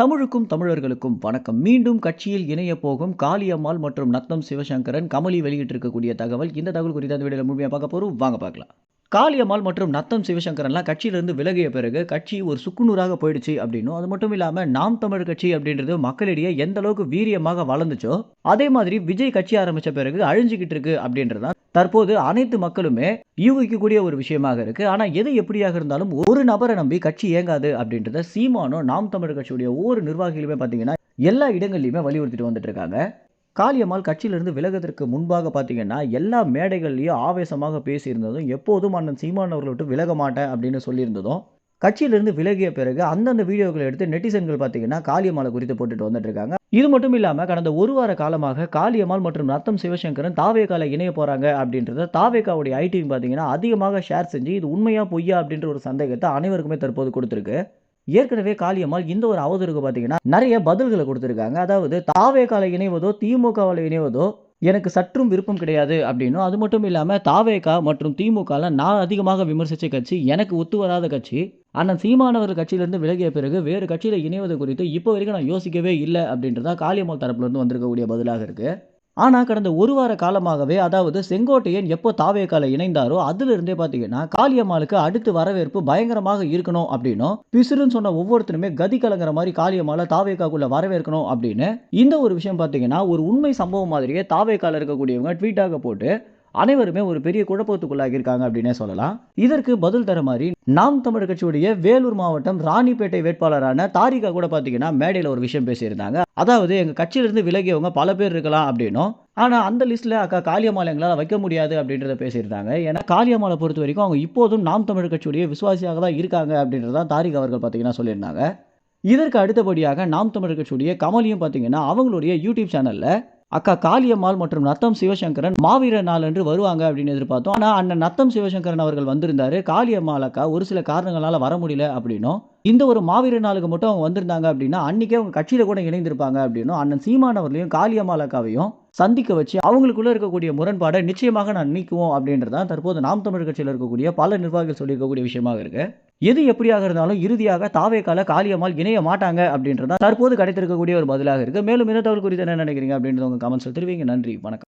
தமிழுக்கும் தமிழர்களுக்கும் வணக்கம். மீண்டும் கட்சியில் இணைய போகும் காளியம்மாள் மற்றும் நத்தம் சிவசங்கரன் கமலி வெளியிட்டிருக்கக்கூடிய தகவல். இந்த தகவல் குறித்து அந்த வீடியோவில் முழுமையாக பார்க்க போகிறோம் வாங்க பார்க்கலாம். காளியம்மாள் மற்றும் நத்தம் சிவசங்கரன்லாம் கட்சியிலிருந்து விலகிய பிறகு கட்சி ஒரு சுக்குநூறாக போயிடுச்சு அப்படின்னும். அது மட்டும் இல்லாமல் நாம் தமிழ் கட்சி அப்படின்றது மக்களிடையே எந்த அளவுக்கு வீரியமாக வளர்ந்துச்சோ அதே மாதிரி விஜய் கட்சி ஆரம்பித்த பிறகு அழிஞ்சுக்கிட்டு இருக்கு அப்படின்றதான் தற்போது அனைத்து மக்களுமே யூகிக்கக்கூடிய ஒரு விஷயமாக இருக்கு. ஆனால் எது எப்படியாக இருந்தாலும் ஒரு நபரை நம்பி கட்சி இயங்காது அப்படின்றத சீமானும் நாம் தமிழ் கட்சியுடைய ஒவ்வொரு நிர்வாகிகளுமே பார்த்தீங்கன்னா எல்லா இடங்கள்லையுமே வலியுறுத்திட்டு வந்துட்டு இருக்காங்க. காளியம்மாள் கட்சியிலிருந்து விலகுவதற்கு முன்பாக பார்த்தீங்கன்னா எல்லா மேடைகள்லையும் ஆவேசமாக பேசியிருந்ததும் எப்போதும் அண்ணன் சீமான் அவர்களை விட்டு விலக மாட்டேன் அப்படின்னு சொல்லியிருந்ததும் கட்சியிலிருந்து விலகிய பிறகு அந்தந்த வீடியோக்களை எடுத்து நெட்டிசன்கள் பார்த்தீங்கன்னா காளியம்மாளை குறித்து போட்டுட்டு வந்துட்டு இருக்காங்க இது மட்டும் இல்லாமல் கடந்த ஒரு வார காலமாக காளியம்மாள் மற்றும் நத்தம் சிவசங்கரன் தாவேக்கால இணைய போகிறாங்க அப்படின்றத தாவேக்காவுடைய ஐடிங் பார்த்தீங்கன்னா அதிகமாக ஷேர் செஞ்சு இது உண்மையாக பொய்யா அப்படின்ற ஒரு சந்தேகத்தை அனைவருக்குமே தற்போது கொடுத்துருக்கு. ஏற்கனவே காளியம்மாள் இந்த ஒரு அவதூறுக்கு பார்த்தீங்கன்னா நிறைய பதில்களை கொடுத்துருக்காங்க. அதாவது தாவேக்கால இணைவதோ திமுகவில் இணைவதோ எனக்கு சற்றும் விருப்பம் கிடையாது அப்படின்னும். அது மட்டும் இல்லாமல் தாவேகா மற்றும் திமுகவில் நான் அதிகமாக விமர்சித்த கட்சி எனக்கு ஒத்து வராத கட்சி அண்ணன் சீமானவர் கட்சியிலேருந்து விலகிய பிறகு வேறு கட்சியில் இணைவது குறித்து இப்போ வரைக்கும் நான் யோசிக்கவே இல்லை அப்படின்றதா காளியம்மாள் தரப்புலேருந்து வந்திருக்கக்கூடிய பதிலாக இருக்குது ஆனால் கடந்த ஒரு வார காலமாகவே அதாவது செங்கோட்டையன் எப்போ தாவேக்கால இணைந்தாரோ அதிலிருந்தே பார்த்தீங்கன்னா காளியம்மாளுக்கு அடுத்து வரவேற்பு பயங்கரமாக இருக்கணும் அப்படின்னும் பிசுறுன்னு சொன்ன ஒவ்வொருத்தருமே கதி கலங்குற மாதிரி காளியம்மாளை தாவேக்காக்குள்ள வரவேற்கணும் அப்படின்னு இந்த ஒரு விஷயம் பார்த்தீங்கன்னா ஒரு உண்மை சம்பவம் மாதிரியே தாவேக்கால இருக்கக்கூடியவங்க ட்வீட்டாக போட்டு அனைவருமே ஒரு பெரிய குழப்பத்துக்குள்ளாகியிருக்காங்க அப்படின்னே சொல்லலாம். இதற்கு பதில் தர மாதிரி நாம் தமிழர் கட்சியுடைய வேலூர் மாவட்டம் ராணிப்பேட்டை வேட்பாளரான தாரிகா கூட பார்த்தீங்கன்னா மேடையில் ஒரு விஷயம் பேசியிருந்தாங்க. அதாவது எங்கள் கட்சியிலிருந்து விலகியவங்க பல பேர் இருக்கலாம் அப்படின்னும். ஆனால் அந்த லிஸ்ட்டில் அக்கா காளியம்மாள் எங்களால் வைக்க முடியாது அப்படின்றத பேசியிருந்தாங்க. ஏன்னா காளியம்மாளை பொறுத்த வரைக்கும் அவங்க இப்போதும் நாம் தமிழர் கட்சியுடைய விசுவாசியாக தான் இருக்காங்க அப்படின்றதான் தாரிகா அவர்கள் பார்த்தீங்கன்னா சொல்லியிருந்தாங்க. இதற்கு அடுத்தபடியாக நாம் தமிழர் கட்சியுடைய கமலியும் பார்த்தீங்கன்னா அவங்களுடைய யூடியூப் சேனலில் அக்கா காளியம்மாள் மற்றும் நத்தம் சிவசங்கரன் மாவீர நாள் என்று வருவாங்க அப்படின்னு எதிர்பார்த்தோம். ஆனால் அண்ணன் நத்தம் சிவசங்கரன் அவர்கள் வந்திருந்தாரு. காளியம்மாள் அக்கா ஒரு சில காரணங்களால் வர முடியல அப்படின்னும். இந்த ஒரு மாவீர நாளுக்கு மட்டும் அவங்க வந்திருந்தாங்க அப்படின்னா அன்றைக்கே அவங்க கட்சியில் கூட இணைந்திருப்பாங்க அப்படின்னும் அண்ணன் சீமானவர்களையும் காளியம்மாள் அக்காவையும் சந்திக்க வச்சு அவங்களுக்குள்ளே இருக்கக்கூடிய முரண்பாடை நிச்சயமாக நான் நீக்குவோம் அப்படின்றதான் தற்போது நாம் தமிழ் கட்சியில் இருக்கக்கூடிய பல நிர்வாகிகள் சொல்லியிருக்கக்கூடிய விஷயமாக இருக்குது எது எப்படியாக இருந்தாலும் இறுதியாக தாவேக்கால காளியம்மாள் இணைய மாட்டாங்க அப்படின்றதான் தற்போது கிடைத்திருக்கக்கூடிய ஒரு பதிலாக இருக்கு. மேலும் இந்த தகவல் குறித்து என்ன நினைக்கிறீங்க அப்படின்றது உங்க கமெண்ட்ஸ் தெரிவிங்க. நன்றி. வணக்கம்.